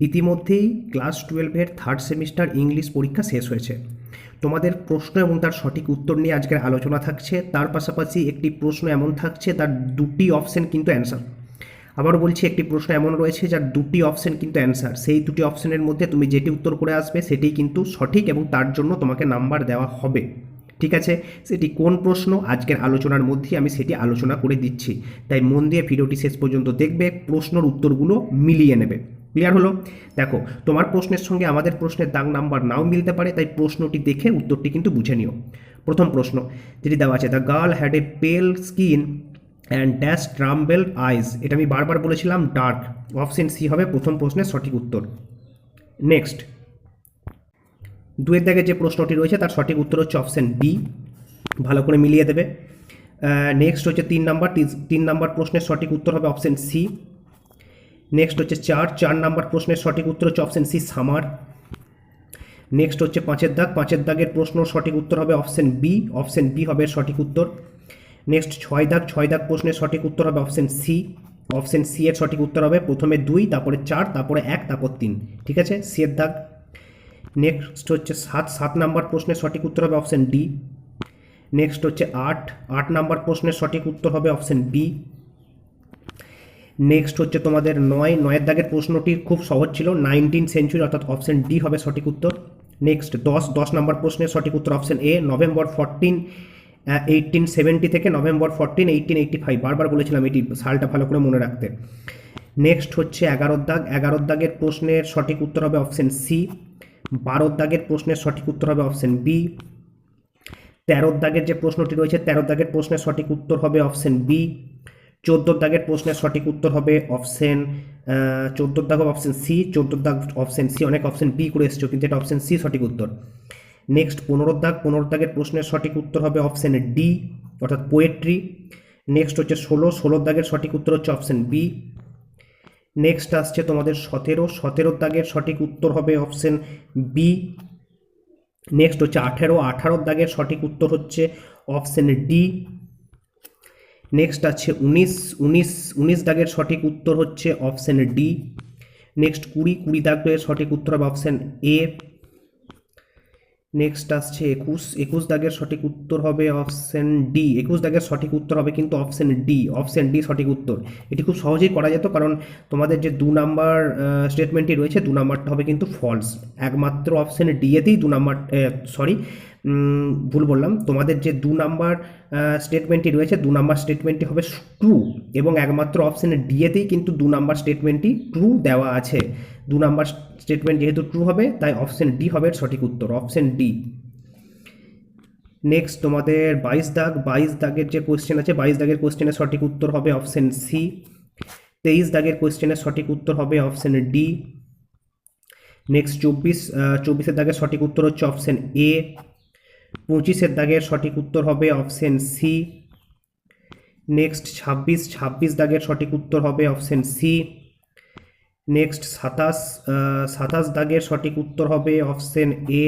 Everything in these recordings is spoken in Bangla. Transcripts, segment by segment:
ইতিমধ্যেই ক্লাস টুয়েলভের থার্ড সেমিস্টার ইংলিশ পরীক্ষা শেষ হয়েছে। তোমাদের প্রশ্ন এবং তার সঠিক উত্তর নিয়ে আজকের আলোচনা থাকছে। তার পাশাপাশি একটি প্রশ্ন এমন থাকছে, তার দুটি অপশন কিন্তু অ্যান্সার আবার বলছি, একটি প্রশ্ন এমন রয়েছে, যার দুটি অপশন কিন্তু অ্যান্সার সেই দুটি অপশনের মধ্যে তুমি যেটি উত্তর করে আসবে, সেটি কিন্তু সঠিক এবং তার জন্য তোমাকে নাম্বার দেওয়া হবে। ঠিক আছে? সেটি কোন প্রশ্ন? আজকের আলোচনার মধ্যেই আমি সেটি আলোচনা করে দিচ্ছি। তাই মন দিয়ে ভিডিওটি শেষ পর্যন্ত দেখবে, প্রশ্নর উত্তরগুলো মিলিয়ে নেবে। ক্লিয়ার হলো? দেখো, তোমার প্রশ্নের সঙ্গে আমাদের প্রশ্নের দাগ নাম্বার নাও মিলতে পারে, তাই প্রশ্নটি দেখে উত্তরটি কিন্তু বুঝে নিও। প্রথম প্রশ্ন, যেটি দেওয়া আছে the girl had a pale skin and dash tremble eyes এটা আমি বারবার বলেছিলাম ডার্ক অপশন সি হবে প্রথম প্রশ্নের সঠিক উত্তর। নেক্সট দুয়ের দাগে যে প্রশ্নটি রয়েছে, তার সঠিক উত্তর হচ্ছে অপশন বি ভালো করে মিলিয়ে দেবে। নেক্সট হচ্ছে তিন নাম্বার তিন নাম্বার প্রশ্নের সঠিক উত্তর হবে অপশন সি নেক্সট হচ্ছে চার চার নাম্বার প্রশ্নের সঠিক উত্তর হচ্ছে অপশন সি সামার। নেক্সট হচ্ছে পাঁচের দাগ, পাঁচের দাগের প্রশ্ন সঠিক উত্তর হবে অপশন বি অপশন বি হবে সঠিক উত্তর। নেক্সট ছয় দাগ ছয় দাগ প্রশ্নের সঠিক উত্তর হবে অপশন সি অপশন সি এর সঠিক উত্তর হবে প্রথমে দুই, তারপরে চার, তারপরে এক, তারপর তিন, ঠিক আছে? সি এর দাগ। নেক্সট হচ্ছে সাত সাত নাম্বার প্রশ্নের সঠিক উত্তর হবে অপশন ডি নেক্সট হচ্ছে আট আট নাম্বার প্রশ্নের সঠিক উত্তর হবে অপশন বি নেক্সট হচ্ছে তোমাদের নয়। নয়ের দাগের প্রশ্নটি খুব সহজ ছিল। নাইনটিন সেঞ্চুরি অর্থাৎ অপশন ডি হবে সঠিক উত্তর। নেক্সট দশ দশ নম্বর প্রশ্নের সঠিক উত্তর option A November fourteen eighteen seventy থেকে November fourteen eighteen eighty five বারবার বলেছিলাম এটি সালটা ভালো করে মনে রাখতে। নেক্সট হচ্ছে এগারোর দাগ। এগারোর দাগের প্রশ্নের সঠিক উত্তর হবে অপশন সি বারোর দাগের প্রশ্নের সঠিক উত্তর হবে অপশন বি তেরোর দাগের যে প্রশ্নটি রয়েছে, তেরোর দাগের প্রশ্নের সঠিক উত্তর হবে অপশন বি চোদ্দোর দাগের প্রশ্নের সঠিক উত্তর হবে অপশন চোদ্দোর দাগ অপশন সি চোদ্দোর দাগ অপশন সি, অনেক অপশন বি করে এসছো, কিন্তু এটা অপশন সি সঠিক উত্তর। নেক্সট, পনেরো দাগ, পনেরো দাগের প্রশ্নের সঠিক উত্তর হবে অপশন ডি, অর্থাৎ পোয়েট্রি নেক্সট হচ্ছে ষোলো ষোলোর দাগের সঠিক উত্তর হচ্ছে অপশন বি। নেক্সট আসছে তোমাদের সতেরো সতেরোর দাগের সঠিক উত্তর হবে অপশন বি। নেক্সট হচ্ছে আঠেরো আঠারোর দাগের সঠিক উত্তর হচ্ছে অপশন ডি। নেক্সট আছে উনিশ উনিশ উনিশ দাগের সঠিক উত্তর হচ্ছে অপশন ডি নেক্সট কুড়ি কুড়ি দাগের সঠিক উত্তর হবে অপশন এ নেক্সট আসছে একুশ একুশ দাগের সঠিক উত্তর হবে অপশন ডি একুশ দাগের সঠিক উত্তর হবে কিন্তু অপশন ডি অপশন ডি সঠিক উত্তর। এটি খুব সহজেই করা যেত কারণ তোমাদের যে দু নাম্বার স্টেটমেন্টটি রয়েছে, দু নাম্বারটা হবে কিন্তু ফলস একমাত্র অপশন ডি এতেই দু নাম্বার সরি ভুল বললাম, তোমাদের যে দু নাম্বার স্টেটমেন্টটি রয়েছে, দু নাম্বার স্টেটমেন্টটি হবে ট্রু এবং একমাত্র অপশন ডিএতেই কিন্তু দু নাম্বার স্টেটমেন্টটি ট্রু দেওয়া আছে। দু নাম্বার স্টেটমেন্ট যেহেতু ট্রু হবে, তাই অপশান ডি হবে সঠিক উত্তর অপশন ডি নেক্সট তোমাদের বাইশ দাগ, বাইশ দাগের যে কোয়েশ্চেন আছে, বাইশ দাগের কোয়েশ্চেনের সঠিক উত্তর হবে অপশন সি তেইশ দাগের কোয়েশ্চেনের সঠিক উত্তর হবে অপশান ডি নেক্সট চব্বিশ চব্বিশের দাগের সঠিক উত্তর হচ্ছে অপশন এ পঁচিশের দাগের সঠিক উত্তর হবে অপশন সি। নেক্সট ছাব্বিশ ছাব্বিশ দাগের সঠিক উত্তর হবে অপশন সি। নেক্সট সাতাশ সাতাশ দাগের সঠিক উত্তর হবে অপশন এ।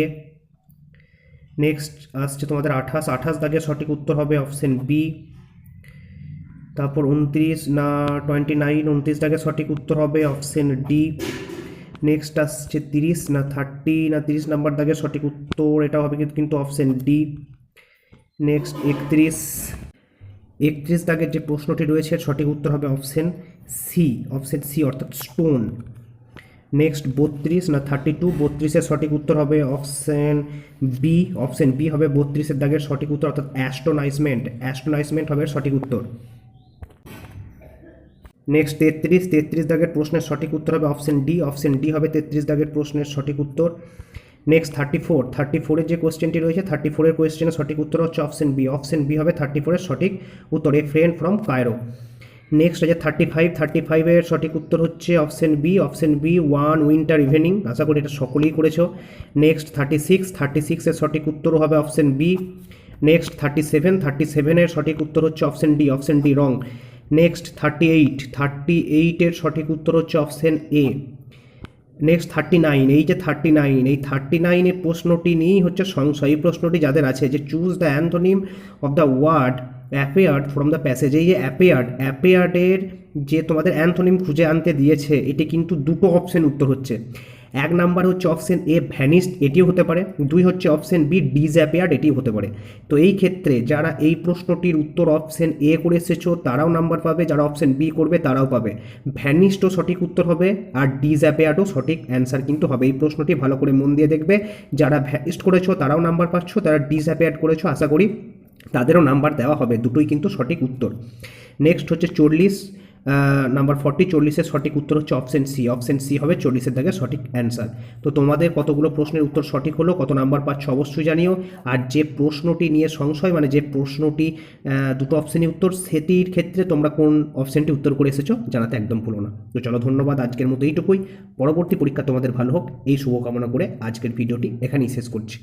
নেক্সট আসছে তোমাদের আঠাশ আঠাশ দাগের সঠিক উত্তর হবে অপশন বি। তারপর উনত্রিশ না, টোয়েন্টি নাইন উনত্রিশ দাগের সঠিক উত্তর হবে অপশন ডি। নেক্সট আসছে তিরিশ, না থার্টি না তিরিশ নাম্বার দাগের সঠিক উত্তর এটা হবে কিন্তু অপশান ডি নেক্সট একত্রিশ একত্রিশ দাগের যে প্রশ্নটি রয়েছে সঠিক উত্তর হবে অপশান সি অপশন সি অর্থাৎ স্টোন নেক্সট বত্রিশ, না থার্টি টু বত্রিশের সঠিক উত্তর হবে অপশান বি অপশান বি হবে বত্রিশের দাগের সঠিক উত্তর অর্থাৎ অ্যাস্টোনাইজমেন্ট অ্যাস্টোনাইজমেন্ট হবে সঠিক উত্তর। নেক্সট তেত্রিশ তেত্রিশ দাগের প্রশ্নের সঠিক উত্তর হবে অপশন ডি অপশন ডি হবে তেত্রিশ দাগের প্রশ্নের সঠিক উত্তর। নেক্সট থার্টি ফোর থার্টি ফোরের যে কোয়েশ্চেনটি রয়েছে থার্টি ফোরের কোয়েশ্চেনের সঠিক উত্তর হচ্ছে অপশন বি অপশন বি হবে থার্টি ফোরের সঠিক উত্তর a friend from Cairo next আছে থার্টি ফাইভ থার্টি ফাইভের সঠিক উত্তর হচ্ছে option B option B one winter evening আশা করি এটা সকলেই করেছ। নেক্সট থার্টি সিক্স থার্টি সিক্সের সঠিক উত্তরও হবে option B next thirty seven thirty সেভেনের সঠিক উত্তর হচ্ছে option D option D wrong next thirty eight thirty এইটের সঠিক উত্তর হচ্ছে option A next thirty nine এই যে থার্টি নাইন এই থার্টি নাইনের প্রশ্নটি নিয়েই হচ্ছে সংশয়। এই প্রশ্নটি যাদের আছে, যে choose the antonym of the word appeared from the passage এই যে অ্যাপেয়ার্ড অ্যাপেয়ার্ডের যে তোমাদের অ্যান্থনিম খুঁজে আনতে দিয়েছে, এটি কিন্তু দুটো অপশন উত্তর হচ্ছে। এক নাম্বার হচ্ছে অপশন এ ভ্যানিস্ট এটিও হতে পারে। দুই হচ্ছে অপশন বি ডিজ্যাপেয়ার্ড এটিও হতে পারে। তো এই ক্ষেত্রে যারা এই প্রশ্নটির উত্তর অপশন এ করে এসেছ, তারাও নাম্বার পাবে। যারা অপশন বি করবে, তারাও পাবে। ভ্যানিস্টও সঠিক উত্তর হবে আর ডিজ্যাপেয়ার্ডও সঠিক অ্যান্সার কিন্তু হবে। এই প্রশ্নটি ভালো করে মন দিয়ে দেখবে। যারা ভ্যানিস্ট করেছ, তারাও নাম্বার পাচ্ছ। তারা ডিজ্যাপেয়ার্ড করেছ, আশা করি তাদেরও নাম্বার দেওয়া হবে। দুটোই কিন্তু সঠিক উত্তর। নেক্সট হচ্ছে চল্লিশ। নাম্বার ফর্টি চল্লিশের সঠিক উত্তর হচ্ছে অপশন সি অপশন সি হবে চল্লিশের দাগে সঠিক অ্যান্সার তো তোমাদের কতগুলো প্রশ্নের উত্তর সঠিক হলো, কত নাম্বার পাচ্ছ অবশ্যই জানিও। আর যে প্রশ্নটি নিয়ে সংশয় মানে যে প্রশ্নটি দুটো অপশনই উত্তর, সেটির ক্ষেত্রে তোমরা কোন অপশনটি উত্তর করে এসেছ জানাতে একদম ভুলো না। তো চলো, ধন্যবাদ আজকের মতো এইটুকুই। পরবর্তী পরীক্ষা তোমাদের ভালো হোক। এই শুভকামনা করে আজকের ভিডিওটি এখানেই শেষ করছি।